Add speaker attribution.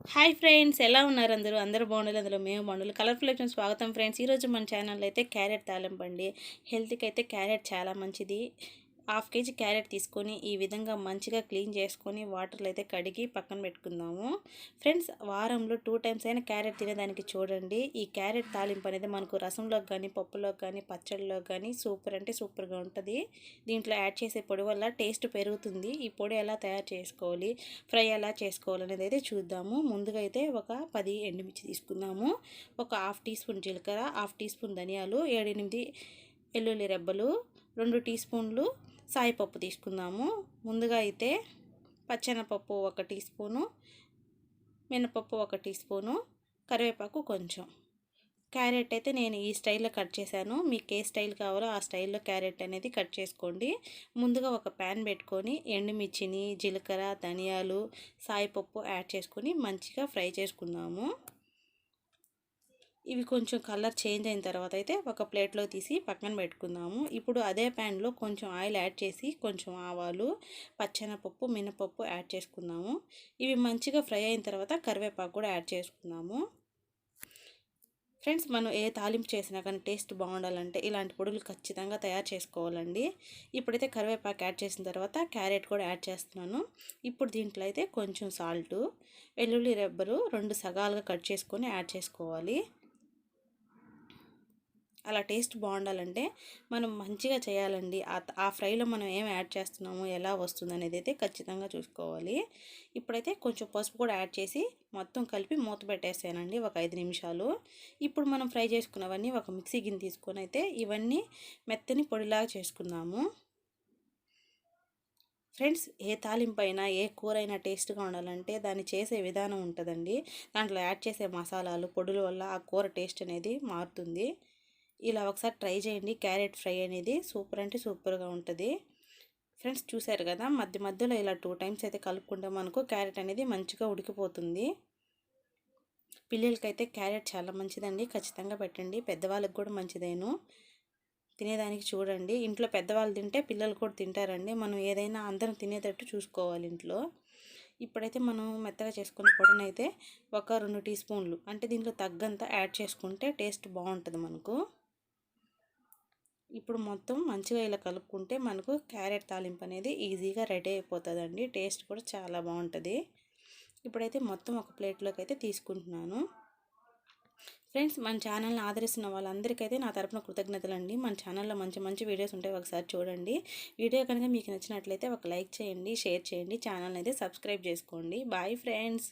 Speaker 1: Hi friends ఎలా ఉన్నారు అందరూ? అందరూ బాగుండాలి అందులో మేము బాగుండాలి కలర్ఫుల్ ఎక్షన్ స్వాగతం ఫ్రెండ్స్. ఈరోజు మన ఛానల్లో అయితే క్యారెట్ తాలింపండి హెల్త్కి అయితే క్యారెట్ చాలా మంచిది. హాఫ్ కేజీ క్యారెట్ తీసుకొని ఈ విధంగా మంచిగా క్లీన్ చేసుకొని వాటర్లో అయితే కడిగి పక్కన పెట్టుకుందాము. ఫ్రెండ్స్ వారంలో టూ టైమ్స్ అయినా క్యారెట్ తినేదానికి చూడండి. ఈ క్యారెట్ తాలింపు అనేది మనకు రసంలోకి కానీ పప్పులోకి కానీ పచ్చడిలోకి కానీ సూపర్ అంటే సూపర్గా ఉంటుంది. దీంట్లో యాడ్ చేసే పొడి వల్ల టేస్ట్ పెరుగుతుంది. ఈ పొడి ఎలా తయారు చేసుకోవాలి ఫ్రై ఎలా చేసుకోవాలి అనేది అయితే చూద్దాము. ముందుగా అయితే ఒక పది ఎండుమిర్చి తీసుకుందాము. ఒక హాఫ్ టీ స్పూన్ జీలకర్ర హాఫ్ టీ స్పూన్ ధనియాలు ఏడెనిమిది వెల్లుల్లి రెబ్బలు రెండు టీ స్పూన్లు సాయిపప్పు తీసుకుందాము. ముందుగా అయితే పచ్చెనపప్పు ఒక టీ స్పూను మినపప్పు ఒక టీ స్పూను కరివేపాకు కొంచెం. క్యారెట్ అయితే నేను ఈ స్టైల్లో కట్ చేశాను. మీకు ఏ స్టైల్ కావాలో ఆ స్టైల్లో క్యారెట్ అనేది కట్ చేసుకోండి. ముందుగా ఒక ప్యాన్ పెట్టుకొని ఎండుమిర్చిని జీలకర్ర ధనియాలు సాయిపప్పు యాడ్ చేసుకొని మంచిగా ఫ్రై చేసుకుందాము. ఇవి కొంచెం కలర్ చేంజ్ అయిన తర్వాత అయితే ఒక ప్లేట్లో తీసి పక్కన పెట్టుకుందాము. ఇప్పుడు అదే ప్యాన్లో కొంచెం ఆయిల్ యాడ్ చేసి కొంచెం ఆవాలు పచ్చెనపప్పు మినపప్పు యాడ్ చేసుకుందాము. ఇవి మంచిగా ఫ్రై అయిన తర్వాత కరివేపాకు కూడా యాడ్ చేసుకుందాము. ఫ్రెండ్స్ మనం ఏ తాలింపు చేసినా కానీ టేస్ట్ బాగుండాలంటే ఇలాంటి పొడులు ఖచ్చితంగా తయారు చేసుకోవాలండి. ఇప్పుడైతే కరివేపాకు యాడ్ చేసిన తర్వాత క్యారెట్ కూడా యాడ్ చేస్తున్నాను. ఇప్పుడు దీంట్లో అయితే కొంచెం సాల్టు వెల్లుల్లి రెబ్బరు రెండు సగాలుగా కట్ చేసుకొని యాడ్ చేసుకోవాలి. అలా టేస్ట్ బాగుండాలంటే మనం మంచిగా చేయాలండి. ఆ ఫ్రైలో మనం ఏం యాడ్ చేస్తున్నామో ఎలా వస్తుంది అనేది అయితే ఖచ్చితంగా చూసుకోవాలి. ఇప్పుడైతే కొంచెం పసుపు కూడా యాడ్ చేసి మొత్తం కలిపి మూత పెట్టేసానండి ఒక ఐదు నిమిషాలు. ఇప్పుడు మనం ఫ్రై చేసుకున్నవన్నీ ఒక మిక్సీ గిన్నె తీసుకొని అయితే ఇవన్నీ మెత్తని పొడిలాగా చేసుకుందాము. ఫ్రెండ్స్ ఏ తాలింపు అయినా ఏ కూర అయినా టేస్ట్గా ఉండాలంటే దాన్ని చేసే విధానం ఉంటుందండి. దాంట్లో యాడ్ చేసే మసాలాలు పొడుల వల్ల ఆ కూర టేస్ట్ అనేది మారుతుంది. ఇలా ఒకసారి ట్రై చేయండి. క్యారెట్ ఫ్రై అనేది సూపర్ అంటే సూపర్గా ఉంటుంది. ఫ్రెండ్స్ చూసారు కదా మధ్య మధ్యలో ఇలా టూ టైమ్స్ అయితే కలుపుకుంటే మనకు క్యారెట్ అనేది మంచిగా ఉడికిపోతుంది. పిల్లలకైతే క్యారెట్ చాలా మంచిదండి. ఖచ్చితంగా పెట్టండి. పెద్దవాళ్ళకి కూడా మంచిదేను. తినేదానికి చూడండి. ఇంట్లో పెద్దవాళ్ళు తింటే పిల్లలు కూడా తింటారండి. మనం ఏదైనా అందరం తినేటట్టు చూసుకోవాలి ఇంట్లో. ఇప్పుడైతే మనం మెత్తగా చేసుకున్న పొడిని అయితే ఒక రెండు టీ స్పూన్లు అంటే దీంట్లో తగ్గంత యాడ్ చేసుకుంటే టేస్ట్ బాగుంటుంది మనకు. ఇప్పుడు మొత్తం మంచిగా ఇలా కలుపుకుంటే మనకు క్యారెట్ తాలింపు అనేది ఈజీగా రెడీ అయిపోతుందండి. టేస్ట్ కూడా చాలా బాగుంటుంది. ఇప్పుడైతే మొత్తం ఒక ప్లేట్లోకి అయితే తీసుకుంటున్నాను. ఫ్రెండ్స్ మన ఛానల్ని ఆదరిస్తున్న వాళ్ళందరికైతే నా తరపున కృతజ్ఞతలు అండి మన ఛానల్లో మంచి మంచి వీడియోస్ ఉంటాయి ఒకసారి చూడండి. వీడియో కనుక మీకు నచ్చినట్లయితే ఒక లైక్ చేయండి షేర్ చేయండి ఛానల్ని అయితే సబ్స్క్రైబ్ చేసుకోండి. Bye friends!